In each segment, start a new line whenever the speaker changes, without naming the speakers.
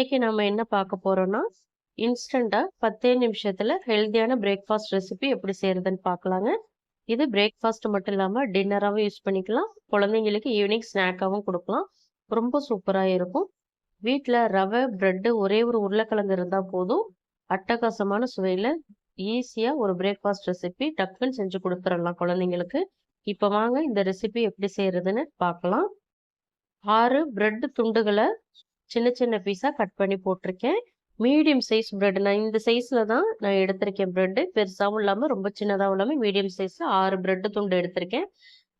இன்னைக்கு நம்ம என்ன பார்க்க போறோம்னா இன்ஸ்டண்ட்டாக பத்தே நிமிஷத்தில் ஹெல்த்தியான பிரேக்ஃபாஸ்ட் ரெசிபி எப்படி செய்கிறதுன்னு பார்க்கலாங்க. இது பிரேக்ஃபாஸ்ட் மட்டும் இல்லாமல் டின்னராகவும் யூஸ் பண்ணிக்கலாம். குழந்தைங்களுக்கு ஈவினிங் ஸ்நாக்காகவும் கொடுக்கலாம். ரொம்ப சூப்பராக இருக்கும். வீட்டில் ரவை ப்ரெட்டு ஒரே ஒரு உருளைக்கிழங்கு இருந்தால் போதும். அட்டகாசமான சுவையில் ஈஸியாக ஒரு பிரேக்ஃபாஸ்ட் ரெசிபி டக்குன்னு செஞ்சு கொடுத்துடலாம் குழந்தைங்களுக்கு. இப்போ வாங்க இந்த ரெசிபி எப்படி செய்கிறதுன்னு பார்க்கலாம். ஆறு பிரெட் துண்டுகளை சின்ன சின்ன பீஸாக கட் பண்ணி போட்டிருக்கேன். மீடியம் சைஸ் ப்ரெட் நான் இந்த சைஸில் தான் நான் எடுத்திருக்கேன் ப்ரெட்டு பெருசாகவும் இல்லாமல் ரொம்ப சின்னதாகவும் இல்லாமல் மீடியம் சைஸில் ஆறு ப்ரெட்டு துண்டு எடுத்திருக்கேன்.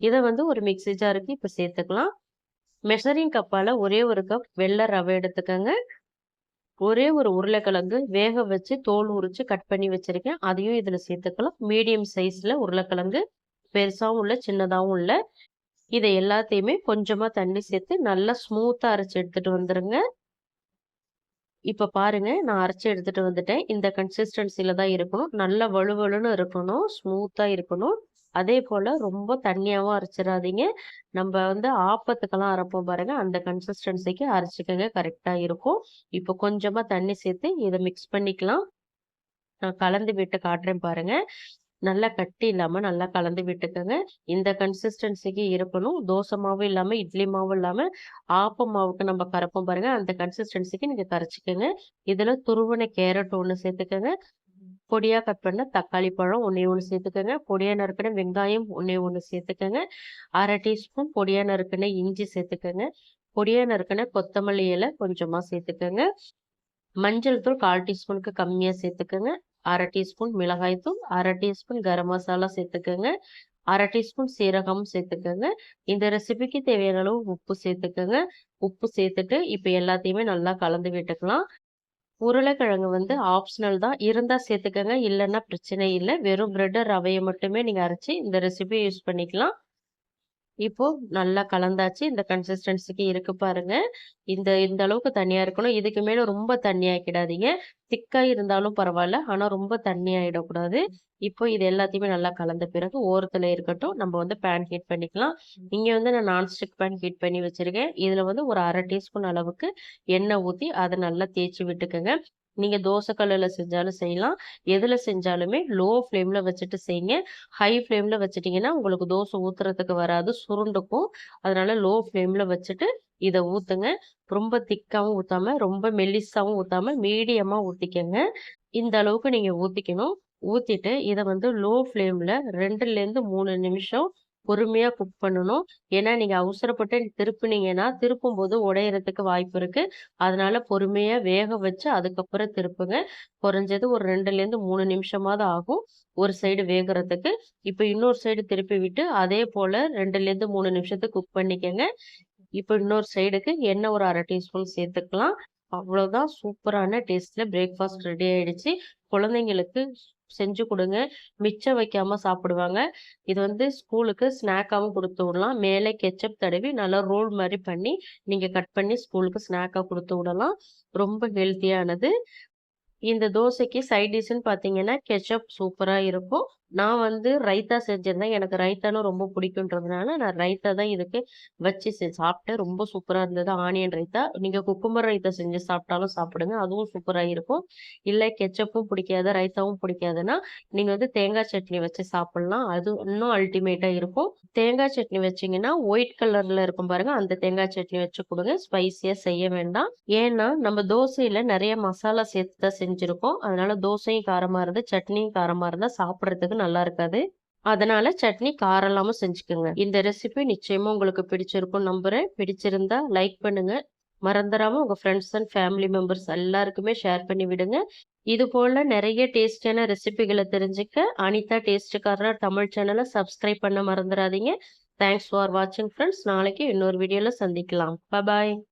இதை வந்து ஒரு மிக்சி ஜாருக்கு இப்போ சேர்த்துக்கலாம். மெஷரிங் கப்பால் ஒரே ஒரு கப் வெள்ளை ரவை எடுத்துக்கோங்க. ஒரே ஒரு உருளைக்கிழங்கு வேக வச்சு தோல் உரித்து கட் பண்ணி வச்சுருக்கேன். அதையும் இதில் சேர்த்துக்கலாம். மீடியம் சைஸில் உருளைக்கிழங்கு. பெருசாகவும் இல்லை சின்னதாகவும் இல்லை. இதை எல்லாத்தையுமே கொஞ்சமாக தண்ணி சேர்த்து நல்லா ஸ்மூத்தாக அரைச்சி எடுத்துகிட்டு வந்துடுங்க இப்போ பாருங்க நான் அரைச்சி எடுத்துகிட்டு வந்துட்டேன். இந்த கன்சிஸ்டன்சியில் தான் இருக்கணும். நல்லா வலுவலுன்னு இருக்கணும். ஸ்மூத்தாக இருக்கணும். அதே போல் ரொம்ப தண்ணியாகவும் அரைச்சிடாதீங்க. நம்ம வந்து ஆப்பத்துக்கெல்லாம் அரைப்போம் பாருங்க. அந்த கன்சிஸ்டன்சிக்கு அரைச்சிக்கங்க. கரெக்டாக இருக்கும். இப்போ கொஞ்சமாக தண்ணி சேர்த்து இதை மிக்ஸ் பண்ணிக்கலாம். நான் கலந்து விட்டு காட்டுறேன் பாருங்க. நல்லா கட்டி இல்லாமல் நல்லா கலந்து விட்டுக்கோங்க. இந்த கன்சிஸ்டன்சிக்கு இருக்கணும். தோசை மாவும் இல்லாமல் இட்லி மாவும் இல்லாமல் ஆப்ப மாவுக்கு நம்ம கரைப்போம் பாருங்கள் அந்த கன்சிஸ்டன்சிக்கு நீங்கள் கரைச்சிக்கோங்க. இதில் துருவனை கேரட் ஒன்று சேர்த்துக்கோங்க. பொடியாக கட் பண்ண தக்காளி பழம் ஒன்றே ஒன்று சேர்த்துக்கோங்க. பொடியாக நறுக்கின வெங்காயம் ஒன்றே ஒன்று சேர்த்துக்கோங்க. அரை டீஸ்பூன் பொடியாக நறுக்கின இஞ்சி சேர்த்துக்கோங்க. பொடியாக நறுக்கின கொத்தமல்லி இலை கொஞ்சமாக சேர்த்துக்கோங்க. மஞ்சள் தூள் கால் டீஸ்பூனுக்கு கம்மியாக சேர்த்துக்கோங்க. அரை டீஸ்பூன் மிளகாய்த்தூள் அரை டீஸ்பூன் கரம் மசாலா சேர்த்துக்கோங்க. அரை டீஸ்பூன் சீரகம் சேர்த்துக்கோங்க. இந்த ரெசிபிக்கு தேவையான அளவு உப்பு சேர்த்துக்கோங்க. உப்பு சேர்த்துட்டு இப்போ எல்லாத்தையுமே நல்லா கலந்து விட்டுக்கலாம். உருளைக்கிழங்கு வந்து ஆப்ஷனல் தான். இருந்தால் சேர்த்துக்கோங்க. இல்லைன்னா பிரச்சனை இல்லை. வெறும் பிரெட்டு ரவையை மட்டுமே நீங்கள் அரைச்சி இந்த ரெசிபியை யூஸ் பண்ணிக்கலாம். இப்போ நல்லா கலந்தாச்சு. இந்த கன்சிஸ்டன்சிக்கு இருக்கு பாருங்க. இந்த இந்த அளவுக்கு தண்ணியா இருக்கணும். இதுக்கு மேல ரொம்ப தண்ணி ஆக்கிடாதீங்க. திக்கா இருந்தாலும் பரவாயில்ல. ஆனா ரொம்ப தண்ணி ஆயிடக்கூடாது. இப்போ இது எல்லாத்தையுமே நல்லா கலந்த பிறகு ஓரத்துல இருக்கட்டும். நம்ம வந்து பேன் ஹீட் பண்ணிக்கலாம். இங்க வந்து நான் நான்ஸ்டிக் பேன் ஹீட் பண்ணி வச்சிருக்கேன். இதுல வந்து ஒரு அரை டீஸ்பூன் அளவுக்கு எண்ணெய் ஊத்தி அதை நல்லா தேய்ச்சி விட்டுக்கோங்க. நீங்க தோசை கல்லில் செஞ்சாலும் செய்யலாம். எதுல செஞ்சாலுமே லோ ஃப்ளேம்ல வச்சுட்டு செய்யுங்க. ஹை ஃப்ளேம்ல வச்சுட்டிங்கன்னா உங்களுக்கு தோசை ஊத்துறதுக்கு வராது சுருண்டுக்கும். அதனால லோ ஃப்ளேம்ல வச்சுட்டு இதை ஊத்துங்க. ரொம்ப திக்காவும் ஊத்தாம ரொம்ப மெல்லிசாவும் ஊத்தாம மீடியமா ஊத்திக்கங்க. இந்த அளவுக்கு நீங்க ஊத்திக்கணும். ஊத்திட்டு இதை வந்து லோ ஃப்ளேம்ல ரெண்டுல இருந்து மூணு நிமிஷம் பொறுமையாக குக் பண்ணணும். ஏன்னா நீங்கள் அவசரப்பட்டு திருப்புனீங்கன்னா திருப்பும் போது உடையறதுக்கு வாய்ப்பு இருக்குது அதனால் பொறுமையாக வேக வச்சு அதுக்கப்புறம் திருப்புங்க. குறைஞ்சது ஒரு ரெண்டுலேருந்து மூணு நிமிஷமாவது ஆகும் ஒரு சைடு வேகிறதுக்கு. இப்போ இன்னொரு சைடு திருப்பி விட்டு அதே போல் ரெண்டுலேருந்து மூணு நிமிஷத்துக்கு குக் பண்ணிக்கோங்க. இப்போ இன்னொரு சைடுக்கு எண்ணெய் ஒரு அரை டீஸ்பூன் சேர்த்துக்கலாம். அவ்வளோதான் சூப்பரான டேஸ்ட்டில் பிரேக்ஃபாஸ்ட் ரெடி ஆகிடுச்சு குழந்தைங்களுக்கு செஞ்சு கொடுங்க. மிச்சம் வைக்காம சாப்பிடுவாங்க. இது வந்து ஸ்கூலுக்கு ஸ்நாக்காகவும் கொடுத்து விடலாம். மேலே கெச்சப் தடவி நல்லா ரோல் மாதிரி பண்ணி நீங்கள் கட் பண்ணி ஸ்கூலுக்கு ஸ்நாக்காக கொடுத்து விடலாம். ரொம்ப ஹெல்த்தியானது. இந்த தோசைக்கு சைட் டிஷ்ன்னு பார்த்தீங்கன்னா கெச்சப் சூப்பராக இருக்கும். நான் வந்து ரைத்தா செஞ்சிருந்தேன். எனக்கு ரைத்தானும் ரொம்ப பிடிக்குன்றதுனால நான் ரைத்தா தான் இதுக்கு வச்சு சாப்பிட்டேன். ரொம்ப சூப்பராக இருந்தது. ஆனியன் ரைத்தா. நீங்கள் குக்கும்பர் ரைத்தா செஞ்சு சாப்பிட்டாலும் சாப்பிடுங்க. அதுவும் சூப்பராக இருக்கும். இல்லை கெச்சப்பும் பிடிக்காது ரைத்தாவும் பிடிக்காதுன்னா நீங்கள் வந்து தேங்காய் சட்னி வச்சு சாப்பிட்லாம். அது இன்னும் அல்டிமேட்டாக இருக்கும். தேங்காய் சட்னி வச்சிங்கன்னா ஒயிட் கலரில் இருக்கும் பாருங்கள் அந்த தேங்காய் சட்னி வச்சு கொடுங்க. ஸ்பைசியாக செய்ய வேண்டாம். ஏன்னா நம்ம தோசையில் நிறைய மசாலா சேர்த்து தான் செஞ்சுருக்கோம். அதனால தோசையும் காரமாக இருந்து சட்னியும் காரமாக இருந்தால் சாப்பிட்றதுக்கு நல்லா இருக்காது. அதனால சட்னி காரம் இல்லாமல் செஞ்சுக்கோங்க. இந்த ரெசிபி நிச்சயமாக உங்களுக்கு பிடிச்சிருக்கும் நம்புகிறேன் பிடிச்சிருந்தா லைக் பண்ணுங்க. மறந்துடாமல் உங்கள் ஃப்ரெண்ட்ஸ் அண்ட் ஃபேமிலி மெம்பர்ஸ் எல்லாருக்குமே ஷேர் பண்ணி விடுங்க. இது போல நிறைய டேஸ்டான ரெசிபிகளை தெரிஞ்சுக்க அனிதா டேஸ்ட் தமிழ் சேனலை சப்ஸ்கிரைப் பண்ண மறந்துடாதீங்க தேங்க்ஸ் ஃபார் வாட்சிங் ஃப்ரெண்ட்ஸ் நாளைக்கு இன்னொரு வீடியோவில் சந்திக்கலாம். பாய்